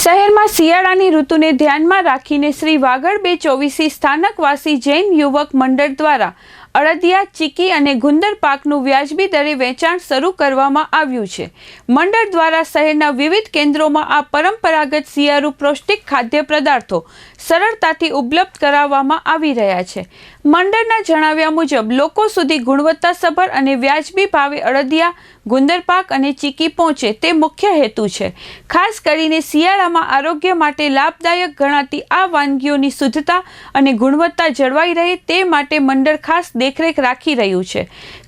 શહેરમાં શિયાળાની ઋતુને ધ્યાનમાં રાખીને શ્રી વાગડ બે ચોવીસી સ્થાનકવાસી જૈન યુવક મંડળ દ્વારા અડદિયા, ચીકી અને ગુંદર પાકનું વ્યાજબી દરે વેચાણ શરૂ કરવામાં આવ્યું છે. મંડળ દ્વારા શહેરના વિવિધ કેન્દ્રોમાં આ પરંપરાગત શિયાળુ પૌષ્ટિક ખાદ્ય પદાર્થો સરળતાથી ઉપલબ્ધ કરાવવામાં આવી રહ્યા છે. મંડળના જણાવ્યા મુજબ, લોકો સુધી ગુણવત્તાસભર અને વ્યાજબી ભાવે અડદિયા, ગુંદર પાક અને ચીકી પહોંચે તે મુખ્ય હેતુ છે. ખાસ કરીને શિયાળામાં આરોગ્ય માટે લાભદાયક ગણાતી આ વાનગીઓની શુદ્ધતા અને ગુણવત્તા જળવાઈ રહે તે માટે મંડળ ખાસ દેખરેખ રાખી રહ્યું છે.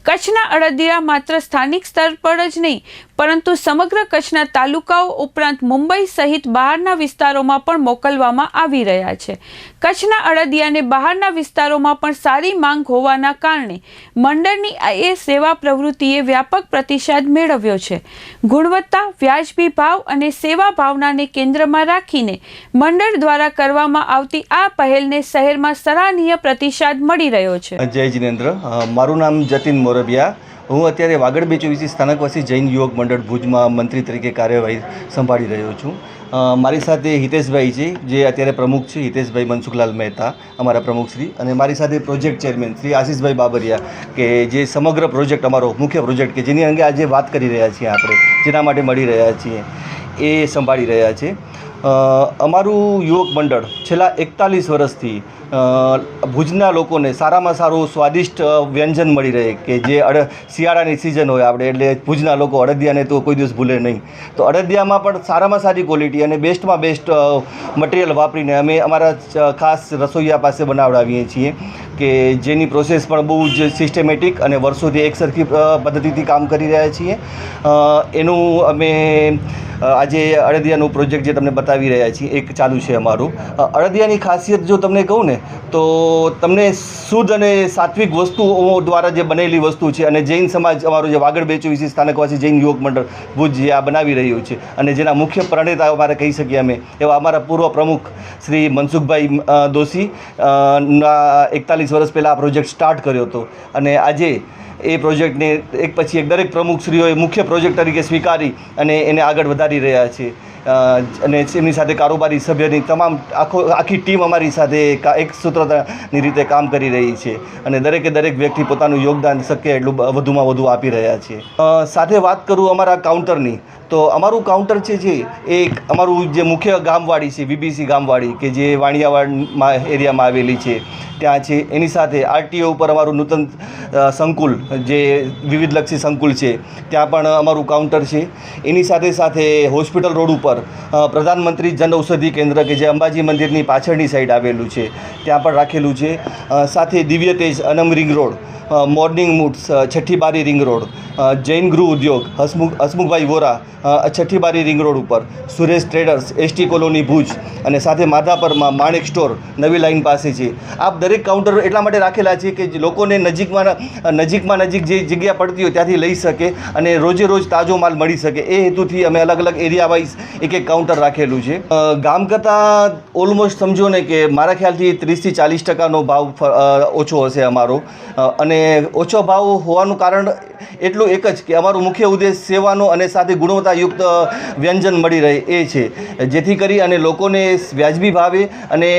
કચ્છના અડદિયા માત્ર સ્થાનિક સ્તર પર જ નહીં, પરંતુ સમગ્ર કચ્છના તાલુકાઓ ઉપરાંત મુંબઈ સહિત બહારના વિસ્તારોમાં પણ મોકલવામાં આવી રહ્યા છે. કચ્છના અડદિયાને બહારના વિસ્તારોમાં પણ સારી માંગ હોવાના કારણે મંડળની એ સેવા પ્રવૃત્તિએ વ્યાપક પ્રતિસાદ મેળવ્યો છે. ગુણવત્તા, વ્યાજબી ભાવ અને સેવા ભાવનાને કેન્દ્રમાં રાખીને મંડળ દ્વારા કરવામાં આવતી આ પહેલને શહેરમાં સરાહનીય પ્રતિસાદ મળી રહ્યો છે. જય જિનેન્દ્ર મારું નામ જતીન મોરબિયા. હું અત્યારે વાગડ બે ચોવીસી સ્થાનકવાસી જૈન યુવક મંડળ ભુજમાં મંત્રી તરીકે કાર્યવાહી સંભાળી રહ્યો છું. મારી સાથે હિતેશભાઈ છે, જે અત્યારે પ્રમુખ છે, હિતેશભાઈ મનસુખલાલ મહેતા, અમારા પ્રમુખશ્રી અને મારી સાથે પ્રોજેક્ટ ચેરમેન શ્રી આશીષભાઈ બાબરિયા, કે જે સમગ્ર પ્રોજેક્ટ અમારો મુખ્ય પ્રોજેક્ટ કે જેની અંગે આજે વાત કરી રહ્યા છીએ આપણે, જેના માટે મળી રહ્યા છીએ, એ સંભાળી રહ્યા છે. અમારું યુવક મંડળ છેલ્લા એકતાલીસ વર્ષથી ભુજના લોકોને સારામાં સારું સ્વાદિષ્ટ વ્યંજન મળી રહે કે જે અડ, શિયાળાની સિઝન હોય આપણે, એટલે ભુજના લોકો અડદિયાને તો કોઈ દિવસ ભૂલે નહીં. તો અડદિયામાં પણ સારામાં સારી ક્વોલિટી અને બેસ્ટમાં બેસ્ટ મટીરિયલ વાપરીને અમે અમારા ખાસ રસોઈયા પાસે બનાવડાવીએ છીએ કે જેની પ્રોસેસ પણ બહુ જ સિસ્ટમેટિક અને વર્ષોથી એકસરખી પદ્ધતિથી કામ કરી રહ્યા છીએ. એનું અમે આજે અડદિયાનું પ્રોજેક્ટ જે તમને બતાવી રહ્યા છીએ, એક ચાલુ છે અમારું. અડદિયાની ખાસિયત જો તમને કહું ને, તો તમને શુદ્ધ અને સાત્વિક વસ્તુઓ દ્વારા જે બનેલી વસ્તુ છે અને જૈન સમાજ, અમારું જે વાગડ બેચુ વિશે સ્થાનકવાસી જૈન યુવક મંડળ, ભુજ જે આ બનાવી રહ્યું છે અને જેના મુખ્ય પ્રણેતા અમારે કહી શકીએ અમે, એવા અમારા પૂર્વ પ્રમુખ શ્રી મનસુખભાઈ દોશી એકતાલીસ વર્ષ પહેલાં આ પ્રોજેક્ટ સ્ટાર્ટ કર્યો હતો. અને આજે એ પ્રોજેક્ટને એક પછી એક દરેક પ્રમુખશ્રીઓએ મુખ્ય પ્રોજેક્ટ તરીકે સ્વીકારી અને એને આગળ વધારી રહ્યા છે. અને એમની સાથે કારોબારી સભ્યની તમામ આખો, આખી ટીમ અમારી સાથે એક સૂત્રતાની રીતે કામ કરી રહી છે. અને દરેકે દરેક વ્યક્તિ પોતાનું યોગદાન શક્ય એટલું વધુમાં વધુ આપી રહ્યા છે. સાથે વાત કરું અમારા કાઉન્ટરની, તો અમારું કાઉન્ટર છે જે એક અમારું જે મુખ્ય ગામવાડી છે, બીબીસી ગામવાડી કે જે વાણિયાવાડમાં એરિયામાં આવેલી છે. ત્યાં છે. એની સાથે આરટીઓ ઉપર અમારું નૂતન સંકુલ, જે વિવિધલક્ષી સંકુલ છે, ત્યાં પણ અમારું કાઉન્ટર છે. એની સાથે સાથે હોસ્પિટલ રોડ ઉપર પ્રધાનમંત્રી જન ઔષધિ કેન્દ્ર કે જે અંબાજી મંદિરની પાછળની સાઈડ આવેલું છે, ત્યાં પણ રાખેલું છે. સાથે દિવ્ય તેજ અનમ ring road morning moods Chhathi Bari ring road Jain ગૃહ ઉદ્યોગ, હસમુખ, હસમુખભાઈ વોરા છઠ્ઠી બારી રિંગ રોડ ઉપર, Suresh traders, ST colony Bhuj અને સાથે માધાપરમાં માણેક સ્ટોર નવી લાઈન પાસે છે. આ દરેક કાઉન્ટર એટલા માટે રાખેલા છે કે લોકોને નજીકમાં નજીકમાં નજીક જે જગ્યા પડતી હોય ત્યાંથી લઈ શકે અને રોજે રોજ તાજો માલ મળી શકે. એ હેતુથી અમે અલગ અલગ એરિયા વાઇઝ એક એક કાઉન્ટર રાખેલું છે. ગામ કરતાં ઓલમોસ્ટ સમજો ને કે મારા ખ્યાલથી ત્રીસથી ચાલીસ ટકાનો ભાવ ઓછો હશે અમારો. અને ઓછો ભાવ હોવાનું કારણ એટલું એક જ કે અમારું મુખ્ય ઉદ્દેશ સેવાનો અને સાથે ગુણવત્તાયુક્ત વ્યંજન મળી રહે એ છે. જેથી કરી અને લોકોને વ્યાજબી ભાવે અને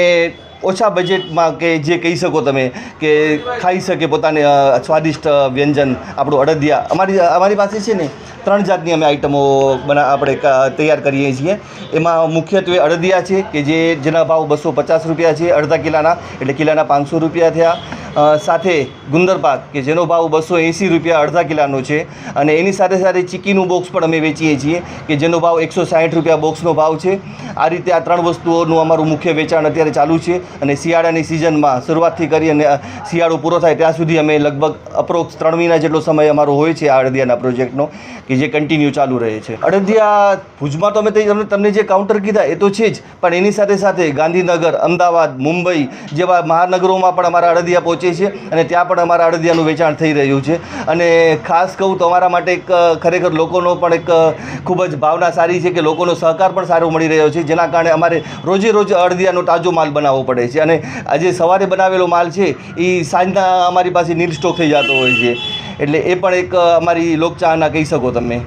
ઓછા બજેટમાં કે જે કહી શકો તમે કે ખાઈ શકે પોતાને સ્વાદિષ્ટ વ્યંજન આપણું અડદિયા. અમારી અમારી પાસે છે ને ત્રણ જાતની અમે આઈટમો બના, આપણે તૈયાર કરીએ છીએ. એમાં મુખ્યત્વે અડદિયા છે કે જે જેના ભાવ બસો પચાસ રૂપિયા છે, અડધા કિલાના, એટલે કિલાના પાંચસો રૂપિયા થયા. સાથે ગુંદર પાક કે જેનો ભાવ બસો એંસી રૂપિયા અડધા કિલાનો છે. અને એની સાથે સાથે ચીકીનું બોક્સ પણ અમે વેચીએ છીએ, કે જેનો ભાવ એકસો સાહીઠ રૂપિયા બોક્સનો ભાવ છે. આ રીતે આ ત્રણ વસ્તુઓનું અમારું મુખ્ય વેચાણ અત્યારે ચાલુ છે. અને શિયાળાની સિઝનમાં શરૂઆતથી કરી અને શિયાળો પૂરો થાય ત્યાં સુધી અમે લગભગ અપ્રોક્સ ત્રણ મહિના જેટલો સમય અમારો હોય છે આ અડદિયાના પ્રોજેક્ટનો કે જે કન્ટિન્યુ ચાલુ રહે છે. અડદિયા ભુજમાં તો અમે તમને તમને જે કાઉન્ટર કીધા એ તો છે જ, પણ એની સાથે સાથે ગાંધીનગર, અમદાવાદ, મુંબઈ જેવા મહાનગરોમાં પણ અમારા અડદિયા પહોંચે છે અને ત્યાં પણ અમારા અડદિયાનું વેચાણ થઈ રહ્યું છે. અને ખાસ કહું તો અમારા માટે એક ખરેખર લોકોનો પણ એક ખૂબ જ ભાવના સારી છે કે લોકોનો સહકાર પણ સારો મળી રહ્યો છે. જેના કારણે અમારે રોજે રોજ અડદિયાનો તાજો માલ બનાવવો પડે છે. અને આજે સવારે બનાવેલો માલ છે એ સાંજના અમારી પાસે નીલ સ્ટોક થઈ જતો હોય છે. એટલે એ પણ એક અમારી લોકચાહના કહી શકો તમે.